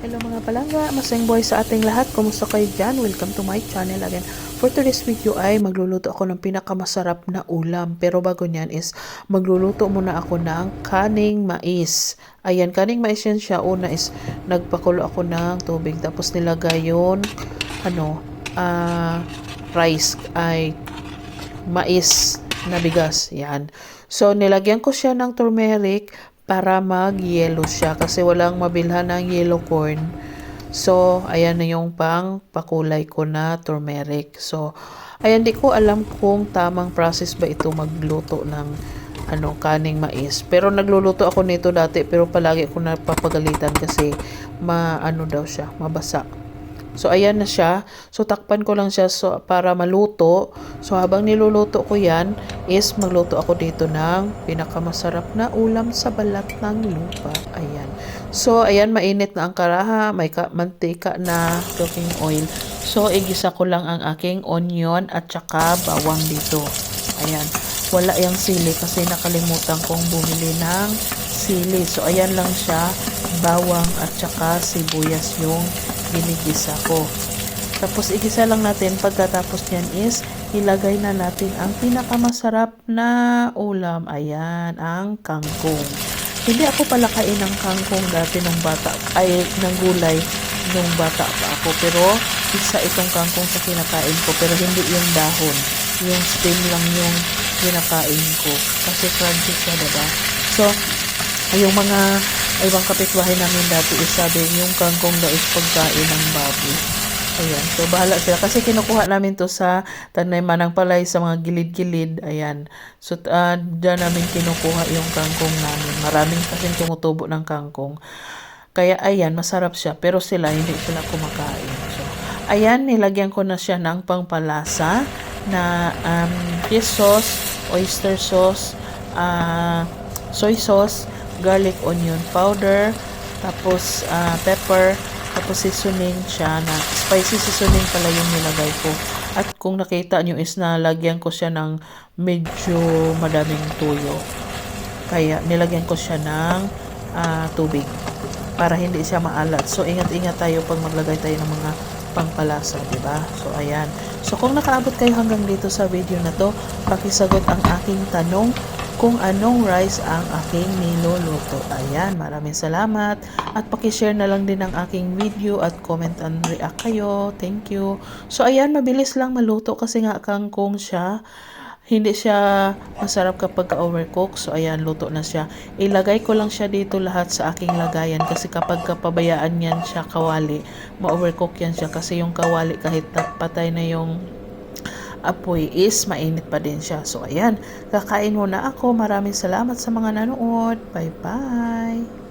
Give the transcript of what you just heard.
Hello mga palangga, masayang buhay sa ating lahat. Kumusta kayo dyan? Welcome to my channel again. For today's video ay magluluto ako ng pinakamasarap na ulam. Pero bago nyan is magluluto muna ako ng kaning mais. Ayan, kaning mais yan siya. Una is nagpakulo ako ng tubig. Tapos nilagay yun, ano, ah, rice ay mais na bigas. Yan. So, nilagyan ko siya ng turmeric para mag-yellow siya kasi walang mabilhan ng yellow corn. So, ayan na yung pang pakulay ko na turmeric. So, ayan di ko alam kung tamang process ba ito magluto ng ano, kaning mais. Pero nagluluto ako nito dati pero palagi ako napapagalitan kasi maano daw siya, mabasa. So, ayan na siya. So, takpan ko lang siya so, para maluto. So, habang niluluto ko yan, is magluto ako dito ng pinakamasarap na ulam sa balat ng lupa. Ayan. So, ayan, mainit na ang karaha. May ka- mantika na cooking oil. So, igisa ko lang ang aking onion at saka bawang dito. Ayan. Wala yung sili kasi nakalimutan kong bumili ng sili. So, ayan lang siya. Bawang at saka sibuyas yung ginigisa ko. Tapos, igisa lang natin. Pagkatapos niyan is, ilagay na natin ang pinakamasarap na ulam. Ayan, ang kangkong. Hindi ako pala kain ng kangkong dati nung bata, ay, ng gulay nung bata pa ako. Pero, isa itong kangkong sa kinakain ko. Pero hindi yung dahon. Yung stem lang yung kinakain ko. Kasi crunchy siya, diba? So, yung mga ibang kapitbahay namin dati is sabi yung kangkong daw is pagkain ng baboy. Ayan. So, bahala sila. Kasi kinukuha namin to sa tanay manang palay sa mga gilid-gilid. Ayan. So, uh, dyan namin kinukuha yung kangkong namin. Maraming kasing tumutubo ng kangkong. Kaya, ayan, masarap siya. Pero sila, hindi sila kumakain. So, ayan, nilagyan ko na siya ng pangpalasa na um, fish sauce, oyster sauce, ah soy sauce, garlic onion powder, tapos ah, pepper, tapos seasoning siya na spicy seasoning pala yung nilagay ko. At kung nakita nyo is nalagyan ko siya ng medyo madaming tuyo. Kaya nilagyan ko siya ng ah, tubig para hindi siya maalat. So ingat-ingat tayo pag maglagay tayo ng mga pangpalasa, di ba? So ayan. So kung nakaabot kayo hanggang dito sa video na to, pakisagot ang aking tanong kung anong rice ang aking niluluto. Ayan, maraming salamat. At pakishare na lang din ang aking video at comment and react kayo. Thank you. So ayan, mabilis lang maluto kasi nga kangkong siya. Hindi siya masarap kapag overcook. So ayan, luto na siya. Ilagay ko lang siya dito lahat sa aking lagayan kasi kapag kapabayaan yan siya kawali, ma-overcook yan siya kasi yung kawali kahit ta- patay na yung apoy is mainit pa din siya. So ayan, kakain muna ako. Maraming salamat sa mga nanood. Bye-bye!